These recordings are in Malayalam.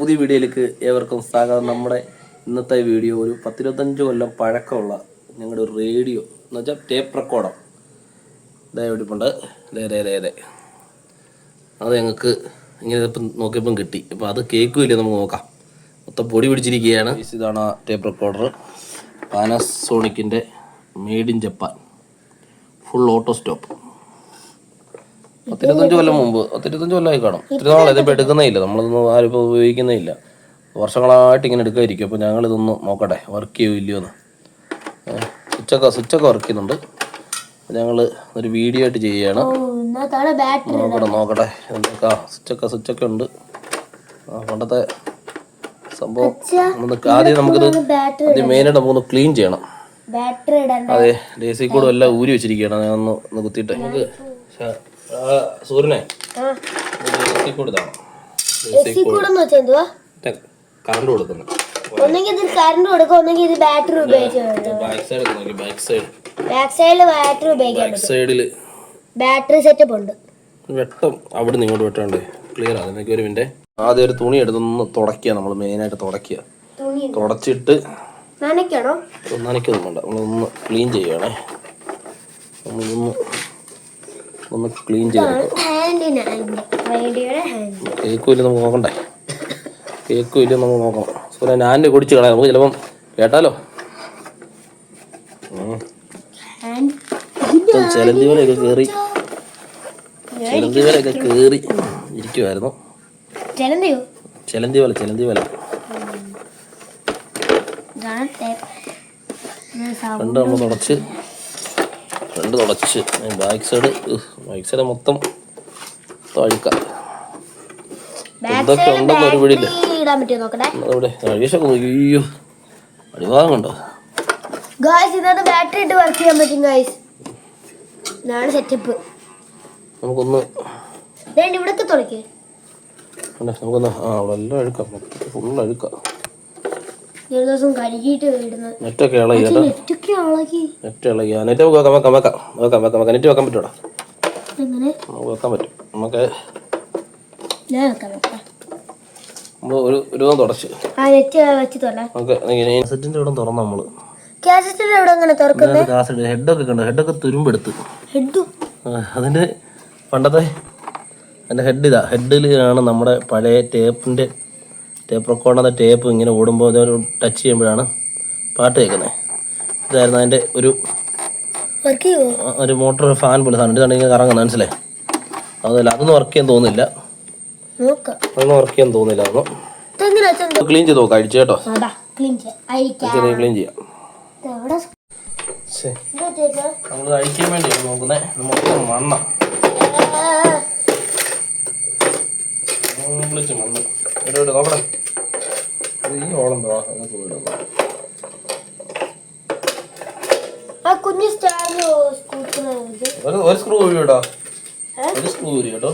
പുതിയ വീഡിയോയിലേക്ക് ഏവർക്കും സ്വാഗതം. നമ്മുടെ ഇന്നത്തെ വീഡിയോ ഒരു പത്തിരുപത്തഞ്ച് കൊല്ലം പഴക്കമുള്ള ഞങ്ങളുടെ ഒരു റേഡിയോ എന്ന് വെച്ചാൽ ടേപ്പ് റെക്കോർഡർ ഇതായിട്ടുണ്ട് അതെ അതെ ദേ അത് ഞങ്ങൾക്ക് ഇങ്ങനെ ഇപ്പം നോക്കിയപ്പം കിട്ടി. അപ്പോൾ അത് കേൾക്കും നമുക്ക് നോക്കാം. മൊത്തം പൊടി പിടിച്ചിരിക്കുകയാണ്. ഇതാണ് tape recorder പാനസോണിക്കിന്റെ made in Japan full auto stop പത്തിരുപത്തഞ്ച് കൊല്ലം മുമ്പ് പത്തിരുപത്തഞ്ച് കൊല്ലമായി കാണും. ഒത്തിരി നാളെ ഇതിപ്പോൾ എടുക്കുന്നേ ഇല്ല. നമ്മളിതൊന്നും ആരും ഇപ്പോൾ ഉപയോഗിക്കുന്നേ ഇല്ല. വർഷങ്ങളായിട്ട് ഇങ്ങനെ എടുക്കാതിരിക്കും. അപ്പോൾ ഞങ്ങളിതൊന്ന് നോക്കട്ടെ വർക്ക് ചെയ്യോ ഇല്ലയോ എന്ന്. സ്വിച്ചൊക്കെ സ്വിച്ചൊക്കെ വർക്ക് ചെയ്യുന്നുണ്ട്. ഞങ്ങൾ ഒരു വീഡിയോ ആയിട്ട് ചെയ്യുകയാണ്. നോക്കട്ടെ നോക്കട്ടെ. എന്തൊക്കെ സ്വിച്ചൊക്കെ സ്വിച്ചൊക്കെ ഉണ്ട്. പണ്ടത്തെ സംഭവം ആദ്യം നമുക്കിത് ആദ്യം മെയിനായിട്ട് നമുക്കൊന്ന് ക്ലീൻ ചെയ്യണം. അതെ ഡേസി കൂടെ എല്ലാം ഊരി വെച്ചിരിക്കുകയാണ്. ഞാൻ ഒന്ന് കുത്തിയിട്ട്. നമുക്ക് സൂര്യനെ. കറണ്ട് കൊടുക്കുന്നു. ഒന്നെങ്കിൽ ഇതിൽ കറണ്ട് കൊടുക്കും ഒന്നെങ്കിൽ ഇത് ബാറ്ററി ഉപയോഗിച്ച് back side back side back സൈഡിൽ ബാറ്ററി ഉപയോഗിക്കാൻ സൈഡിൽ ബാറ്ററി സെറ്റപ്പ് ഉണ്ട്. വെട്ടം അവിടെ നിന്ന് ഇങ്ങോട്ട് വെട്ടണ്ടേ ക്ലിയർ ആണ് ഒരു മിനിറ്റ് ആദ്യം ഒരു തുണി എടുത്തൊന്ന് തുടയ്ക്കുക. നമ്മൾ മെയിനായിട്ട് തുടയ്ക്കുക. തുടച്ചിട്ട് നനയ്ക്കണോ? നനയ്ക്കൊന്നും വേണ്ട. നമ്മളൊന്ന് ക്ലീൻ ചെയ്യണേ നമ്മളൊന്ന് ഒന്ന് ക്ലീൻ ചെയ്തെടുക്കുക ഹാൻഡിന് ഹാൻഡ് റേഡിയോയുടെ ഹാൻഡ് കേക്കും നമുക്ക് നോക്കണ്ടേ? കേക്കും ഇല്ല നമുക്ക് നോക്കണം സൂര്യ ഞാൻ കുടിച്ച് കളയാം. നമുക്ക് ചിലപ്പം കേട്ടാലോ? ചിലന്തി വലയൊക്കെ കയറി ചിലന്തി വലയൊക്കെ കയറി ഇരിക്കുമായിരുന്നു ചിലന്തി വല ചിലന്തി. ഇത് രണ്ട് നമ്മൾ തുടച്ച്. രണ്ട് തുടച്ച്. ബാക്ക് സൈഡ് ബാക്ക് സൈഡ് മൊത്തം എന്തൊക്കെ ഉണ്ടെന്ന് ഒരു പിടിയില്ല അവിടെ നോക്കി അയ്യോ അടിഭാഗം ഗായ്സ് ഇതിനകത്ത് ബാറ്ററി ഇട്ട് വർക്ക് ചെയ്യാൻ പറ്റും ഗായ്സ് ഇതാണ് സെറ്റപ്പ് നമുക്കൊന്ന് ഇവിടൊക്കെ തുറക്കേ നമുക്കൊന്ന് ആ അവിടെ എല്ലാം അഴുക്കാം. മൊത്തത്തിൽ ഫുൾ അഴുക്കാം. ഒരു ദിവസം കഴുകിയിട്ട് ഇടുന്നത് നെറ്റൊക്കെ ഇളകി കേട്ടോ നെറ്റൊക്കെ ആളാക്കി നെറ്റ് ഇളകി. ആ നെറ്റ് നമുക്ക് വെക്കാം വെക്കാം വെക്കാം. വെക്കാം വെക്കാം നെറ്റ് വെക്കാൻ പറ്റൂടാ? എങ്ങനെ? നമുക്ക് വെക്കാൻ പറ്റും. നമുക്ക് ഞാൻ വെക്കാം നോക്കാം നമ്മൾ ഒരു ഒരു ദിവസം തുടച്ച്. ആ നെറ്റ് വെച്ച് തുറ നമുക്ക് ഇങ്ങനെ സെറ്റിന്റെ ഇവിടെ തുറന്നു നമ്മൾ ക്യാസറ്റിന്റെ ഇവിടെ അങ്ങനെ തുറക്കുന്നത് കാസറ്റ് ഹെഡൊക്കെ കണ്ടു? ഹെഡൊക്കെ തുരുമ്പെടുത്ത് ഹെഡു ആ, അതിന്റെ പണ്ടത്തെ ഹെഡ് ഇതാ. ഹെഡിലാണ് നമ്മുടെ പഴയ ടേപ്പിന്റെ ടേപ്പ് റെക്കോർഡിന്റെ ടേപ്പ് ഇങ്ങനെ ഓടുമ്പോൾ ഇതൊരു ടച്ച് ചെയ്യുമ്പോഴാണ് പാട്ട് കേൾക്കുന്നത് ഇതായിരുന്നു അതിന്റെ ഒരു ഒരു മോട്ടോർ ഫാൻ പോലെ സാധനം. ഇതാണ് ഇങ്ങനെ കറങ്ങുന്നത് മനസ്സിലേ അതല്ല അതൊന്നും വർക്ക് ചെയ്യാൻ തോന്നുന്നില്ല. അതൊന്നും വർക്ക് ചെയ്യാൻ തോന്നുന്നില്ല അതൊന്നും. ക്ലീൻ ചെയ്ത് നോക്കാം അഴിച്ചു കേട്ടോ. ക്ലീൻ ചെയ്യാം? നമ്മൾ അഴിക്കാൻ വേണ്ടി നോക്കുന്നത് നമുക്ക് മണ്ണ. വിളിച്ച് മണ്ണ്. നോക്കണേ ഇത് ഈ ഒരു സ്ക്രൂ ഊരി ഒരു സ്ക്രൂ ഊരി കേട്ടോ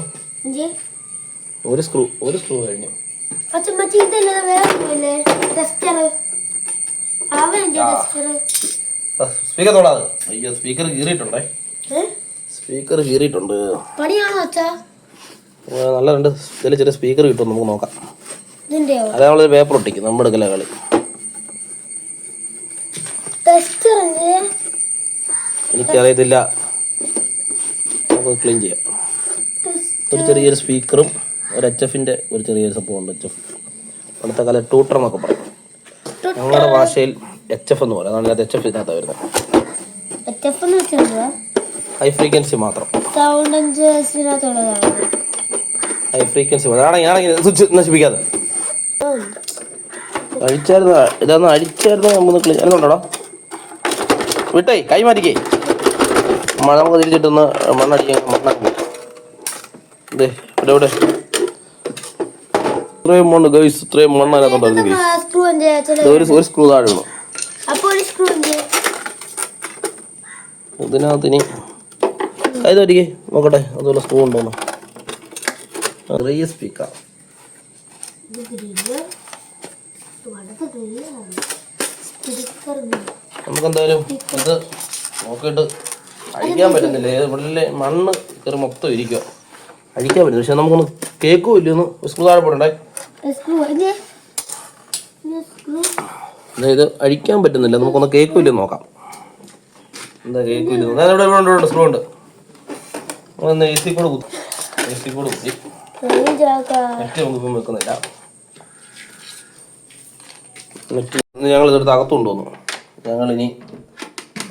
ഒരു സ്ക്രൂ ഒരു സ്ക്രൂ കഴിഞ്ഞു. സ്പീക്കർ തൊടാതെ അയ്യോ സ്പീക്കർ കീറിയിട്ടുണ്ടേ. സ്പീക്കർ കീറിയിട്ടുണ്ട്. പണിയാണോ അച്ഛാ? നല്ല രണ്ട് ചെറിയ ചെറിയ സ്പീക്കർ കിട്ടും നമുക്ക് നോക്കാം. അത് നമ്മളൊരു പേപ്പർ ഒട്ടിക്കും നമ്മൾ എടുക്കല കളി. എനിക്കറിയത്തില്ല. നമുക്ക് ക്ലീൻ ചെയ്യാം. ഒരു ചെറിയൊരു സ്പീക്കറും ഒരു എച്ച് എഫിന്റെ ഒരു ചെറിയൊരു സംഭവം ഉണ്ട് എച്ച് എഫ് പണ്ടത്തെ കാലം ട്യൂട്ടർ എന്നൊക്കെ പറയും. ഞങ്ങളുടെ ഭാഷയിൽ എച്ച് എഫ് എന്ന് പറയും. അതാണ് ഇതിനകത്ത് എച്ച് എഫ് ഇതിനകത്താണ് വരുന്നത് ഹൈ ഫ്രീക്വൻസി മാത്രം. ഹൈ ഫ്രീക്വൻസി അതാണ് ഞാനെങ്കിൽ നശിപ്പിക്കാതെ. അഴിച്ചായിരുന്നു ഇതൊന്ന് അഴിച്ചായിരുന്നു നമ്മൾ ക്ലീൻ ചെയ്യുന്നുണ്ടോ വിട്ടേ കൈ മാറ്റിക്കേ. മഴ നമുക്ക് തിരിച്ചിട്ടൊന്ന് മണ്ണടിക്കാൻ മണ്ണാക്കി ഇതേ ഇവിടെ ഇവിടെ. ഇത്രയും മണ്ണ് ഗൈസ് ഇത്രയും മണ്ണ് അതിനകത്തുണ്ടായിരുന്നു ഒരു ഒരു സ്ക്രൂ താഴെ വീണു ഇതിനകത്ത് ഇനി കൈ നോക്കട്ടെ അതുപോലെ സ്ക്രൂ ഉണ്ടോന്ന്. സ്പീക്കർ സ്പീക്കർ നമുക്ക് എന്തായാലും ഇത് നോക്കിയിട്ട് അഴിക്കാൻ പറ്റുന്നില്ല. ഏത് ഇവിടെ മണ്ണ് കയറി മൊത്തം ഇരിക്കുക അഴിക്കാൻ പറ്റും പക്ഷെ നമുക്കൊന്ന് കേക്കും ഇല്ലെന്ന് സ്ക്രൂ താഴെ പോടണ്ടേ ഇത് അഴിക്കാൻ പറ്റുന്നില്ല. നമുക്കൊന്ന് കേക്ക് ഇല്ലെന്ന് നോക്കാം. എന്താ കേക്ക് ഇല്ല ഇവിടെ ഇവിടെ ഉണ്ട് സ്ക്രൂ ഉണ്ട്. ഒന്ന് എ സി കൂടെ കുത്തി എ സി കൂടെ കുത്തി. നെറ്റ് വെക്കുന്നില്ല. ഇന്ന് ഞങ്ങൾ ഇതെടുത്ത് അകത്ത് കൊണ്ടുവന്നു ഞങ്ങളിനി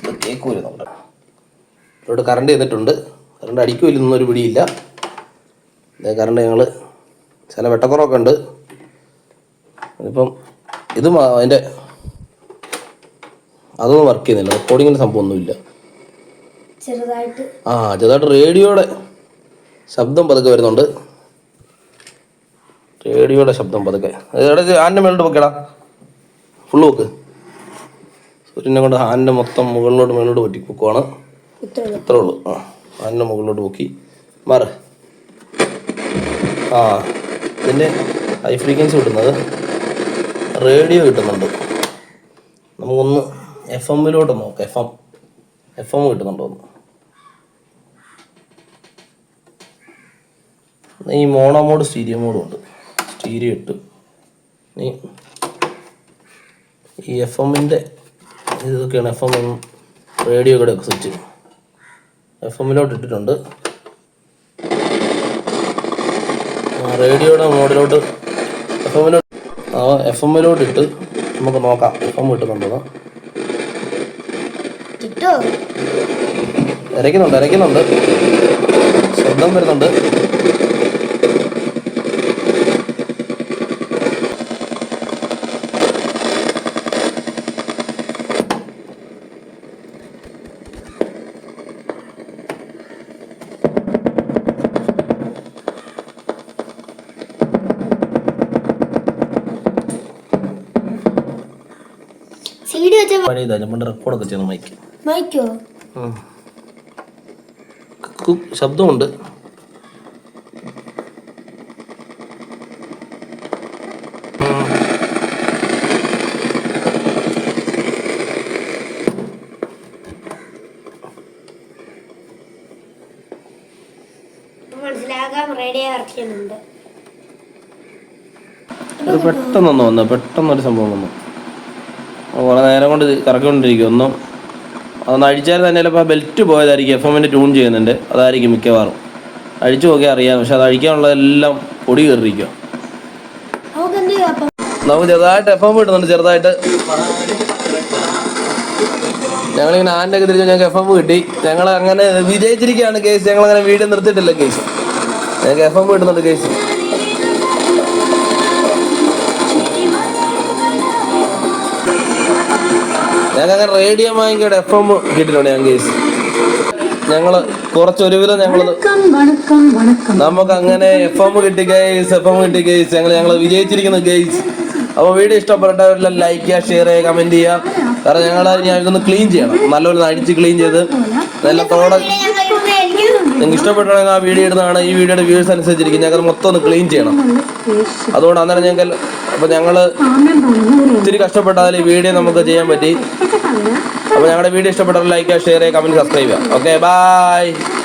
ഇനി കേക്ക് വരുന്നുണ്ട് ഇവിടെ കറണ്ട് ചെയ്തിട്ടുണ്ട്. കറണ്ട് ഒരു പിടിയില്ല. കറണ്ട് ഞങ്ങൾ ചില വെട്ടക്കുറവൊക്കെ ഉണ്ട്. ഇപ്പം ഇത് അതിന്റെ അതൊന്നും വർക്ക് ചെയ്യുന്നില്ല. റെക്കോർഡിങ്ങിന്റെ സംഭവമൊന്നുമില്ല ആ ചെറുതായിട്ട് റേഡിയോയുടെ ശബ്ദം പതുക്കെ വരുന്നുണ്ട്. റേഡിയോയുടെ ശബ്ദം പതുക്കെ. ആന്റെ മേളിൽ മേലോട്ട് വെക്കടാ ഫുള്ള് വെക്ക് സൂര്യനെ കൊണ്ട് ഹാന്റെ മൊത്തം മുകളിലോട്ട് മുകളിലോട്ട് പറ്റി പൊക്കുവാണ്. അത്രേ ഉള്ളൂ. ആ ഹാന്റെ മുകളിലോട്ട് പൊക്കി. മാറ്. ആ ഇതിന്റെ ഹൈ ഫ്രീക്വൻസി കിട്ടുന്നത് റേഡിയോ കിട്ടുന്നുണ്ട്. നമുക്കൊന്ന് എഫ് എമ്മിലോട്ട് നോക്കാം. എഫ് എം എഫ് എം കിട്ടുന്നുണ്ടോ ഒന്ന് ഈ മോണോ മോഡ് സ്റ്റീരിയോ മോഡും ഉണ്ട്. സ്റ്റീരിയോ ഇട്ട്. നീ ഈ എഫ് എമ്മിന്റെ ഇതൊക്കെയാണ് എഫ് എം റേഡിയോ കൂടെ സ്വിച്ച് എഫ് എമ്മിലോട്ട് ഇട്ടിട്ടുണ്ട്. ആ, റേഡിയോയുടെ മോഡിലോട്ട് എഫ് എമ്മിലോട്ട് ആ എഫ് എമ്മിലോട്ട് ഇട്ട് നമുക്ക് നോക്കാം. എഫ് എം കിട്ടുന്നുണ്ടോ? കിട്ടോ? ഇരയ്ക്കുന്നുണ്ട് ഇരയ്ക്കുന്നുണ്ട് ശബ്ദം വരുന്നുണ്ട്. ഇതാ നമ്മുടെ റെക്കോർഡൊക്കെ ചെയ്യുന്ന മൈക്ക് മൈക്കോ ശബ്ദമുണ്ട്. മനസ്സിലാകാൻ റേഡിയോ വർക്ക് ചെയ്യുന്നുണ്ട്. ഇത് പെട്ടെന്നൊന്ന് വന്നു? പെട്ടെന്നൊരു സംഭവം വന്നു? നേരം കൊണ്ട് കറക്കിക്കൊണ്ടിരിക്കും. ഒന്നും അതൊന്ന് അഴിച്ചാൽ തന്നെ ചിലപ്പോൾ ബെൽറ്റ് പോയതായിരിക്കും. എഫ് എമ്മിന്റെ ട്യൂൺ ചെയ്യുന്നുണ്ട്. അതായിരിക്കും മിക്കവാറും. അഴിച്ചു നോക്കിയാൽ അറിയാം. പക്ഷെ അത് അഴിക്കാനുള്ളതെല്ലാം പൊടി അപ്പം നമുക്ക് ചെറുതായിട്ട് എഫ് എം കിട്ടുന്നുണ്ട്. ചെറുതായിട്ട് ഞങ്ങളിങ്ങനെ ആന്റെ ഒക്കെ തിരിച്ചു ഞങ്ങൾക്ക് എഫ് എം കിട്ടി. ഞങ്ങൾ അങ്ങനെ വിജയിച്ചിരിക്കുകയാണ് കേസ്. ഞങ്ങൾ അങ്ങനെ വീഡിയോ നിർത്തിയിട്ടില്ല കേസ്. ഞങ്ങൾക്ക് എഫ് എം കിട്ടുന്നുണ്ട് കേസ്. ഞങ്ങൾക്ക് റേഡിയോ വാങ്ങിക്കയുടെ എഫ് എം കിട്ടിയിട്ടുണ്ട് ഞാൻ കേസ് ഞങ്ങൾ കുറച്ച് ഞങ്ങൾ ഞങ്ങൾ നമുക്ക് അങ്ങനെ എഫ് എം കിട്ടി ഗൈസ് എഫ് എം കിട്ടി ഗൈസ് ഞങ്ങൾ ഞങ്ങൾ വിജയിച്ചിരിക്കുന്നു ഗൈസ് അപ്പോൾ വീഡിയോ ഇഷ്ടപ്പെട്ടവരെല്ലാം ലൈക്ക് ചെയ്യുക ഷെയർ ചെയ്യുക കമന്റ് ചെയ്യുക. കാരണം ഞങ്ങൾ ഞാൻ ഇതൊന്ന് ക്ലീൻ ചെയ്യണം. നല്ലപോലെ അടിച്ച് ക്ലീൻ ചെയ്ത് നല്ല തോടെ നിങ്ങൾക്ക് ഇഷ്ടപ്പെട്ടാണെങ്കിൽ ആ വീഡിയോ ഇടുന്നതാണ്. ഈ വീഡിയോയുടെ വ്യൂസ് അനുസരിച്ചിരിക്കും. ഞങ്ങൾ മൊത്തം ഒന്ന് ക്ലീൻ ചെയ്യണം. അതുകൊണ്ട് അന്നേരം ഞങ്ങൾക്ക് അപ്പോൾ ഞങ്ങൾ ഒത്തിരി കഷ്ടപ്പെട്ടാൽ ഈ വീഡിയോ നമുക്ക് ചെയ്യാൻ പറ്റി. അപ്പോൾ ഞങ്ങളുടെ വീഡിയോ ഇഷ്ടപ്പെട്ടാൽ ലൈക്ക് ചെയ്യുക ഷെയർ ചെയ്യുക കമന്റ് സബ്സ്ക്രൈബ് ചെയ്യുക ഓക്കെ ബൈ